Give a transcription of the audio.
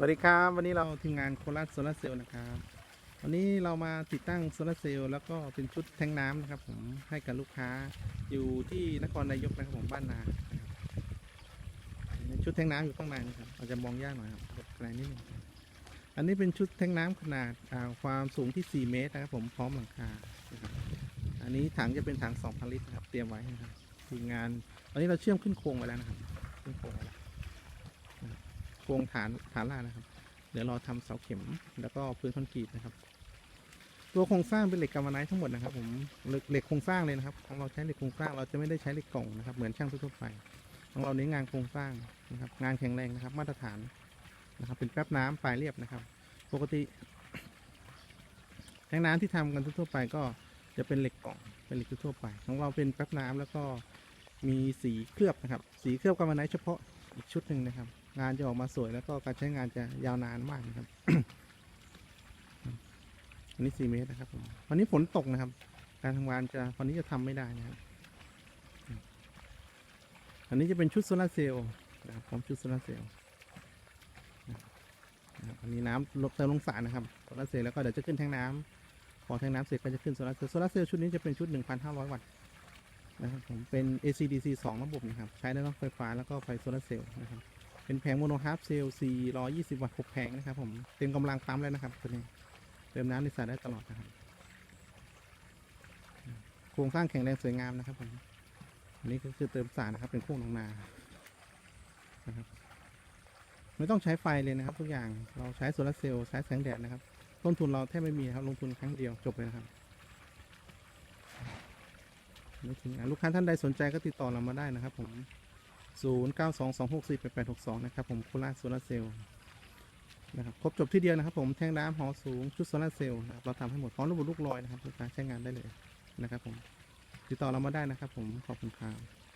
สวัสดีครับ วันนี้เราทีมงานโคราชโซลาเซลล์นะครับ วันนี้เรามาติดตั้งโซลาเซลล์แล้วก็เป็นชุดแทงน้ำนะครับ ผมให้กับลูกค้าอยู่ที่นครนายกนะครับผมบ้านนาชุดแทงน้ำอยู่ข้างในนะครับอาจจะมองยากหน่อยครับไกลนิดนึงอันนี้เป็นชุดแทงน้ำขนาดความสูงที่ 4 เมตรนะครับผมพร้อมหลังคาอันนี้ถังจะเป็นถัง 2,000 ลิตรครับเตรียมไว้นะครับทีมงาน ตอนนี้เราเชื่อมขึ้นโครงไว้แล้วนะครับขึ้นโครงไว้แล้ว ครงฐานฐานล่างนะครับ เดี๋ยวเราทำเสาเข็มแล้วก็พื้นคอนกรีตนะครับ ตัวโครงสร้างเป็นเหล็กกำมะไนท์ทั้งหมดนะครับ ผมเหล็กโครงสร้างเลยนะครับของเราใช้เหล็กโครงสร้างเราจะไม่ได้ใช้เหล็กกล่องนะครับ เหมือนช่างทั่วไปของเราเน้นงานโครงสร้างนะครับ งานแข็งแรงนะครับ มาตรฐานนะครับ เป็นแป๊บน้ำปลายเรียบนะครับ ปกติแทงน้ำที่ทำกันทั่วไปก็จะเป็นเหล็กกล่องเป็นเหล็กทั่วไป ของเราเป็นแป๊บน้ำแล้วก็มีสีเคลือบนะครับ สีเคลือบกำมะไนท์เฉพาะอีกชุดหนึ่งนะครับ งานจะออกมาสวยแล้วก็การใช้งานจะยาวนานมากนะครับ อันนี้4เมตรนะครับผมวันนี้ฝนตกนะครับ การทำงานจะวันนี้จะทำไม่ได้นะครับ อันนี้จะเป็นชุดโซลาร์เซลล์นะครับพร้อมชุดโซลาร์เซลล์นะครับอันนี้น้ำลบเติมลงสระนะครับโซลาร์เซลล์แล้วก็เดี๋ยวจะขึ้นแทงน้ำพอแทงน้ำเสร็จก็จะขึ้นโซลาร์เซลล์โซลาร์เซลล์ชุดนี้จะเป็นชุด 1,500 วัตต์นะครับผมเป็น AC/DC 2 ระบบนะครับ ใช้ได้ทั้งไฟฟ้าแล้วก็ไฟโซลาร์เซลล์นะครับ เป็นแผงโมโนฮาร์ฟเซลล์420 วัตต์ 6 แผงนะครับ ผม เต็มกำลังปั๊มแล้วนะครับตัวนี้ เติมน้ำในสระได้ตลอดนะครับ โครงสร้างแข็งแรงสวยงามนะครับผม อันนี้ก็คือเติมสารนะครับ เป็นโค้งลงนา นะครับ ไม่ต้องใช้ไฟเลยนะครับ ทุกอย่าง เราใช้โซลาร์เซลล์ ใช้แสงแดดนะครับ ต้นทุนเราแทบไม่มีครับ ลงทุนครั้งเดียวจบเลยนะครับนี่ถึงอะลูกค้าท่านใดสนใจก็ติดต่อเรามาได้นะครับผม 0 9 2 2 6 4 8 8 6 2 นะครับผมโคราชโซลาร์เซลล์นะครับครบจบที่เดียวนะครับ ผมแท่งน้ำหอสูงชุดโซลาร์เซลล์นะครับเราทำให้หมดพร้อมระบบลูกลอยนะครับลูกค้าใช้งานได้เลยนะครับผมติดต่อเรามาได้นะครับผมขอบคุณครับ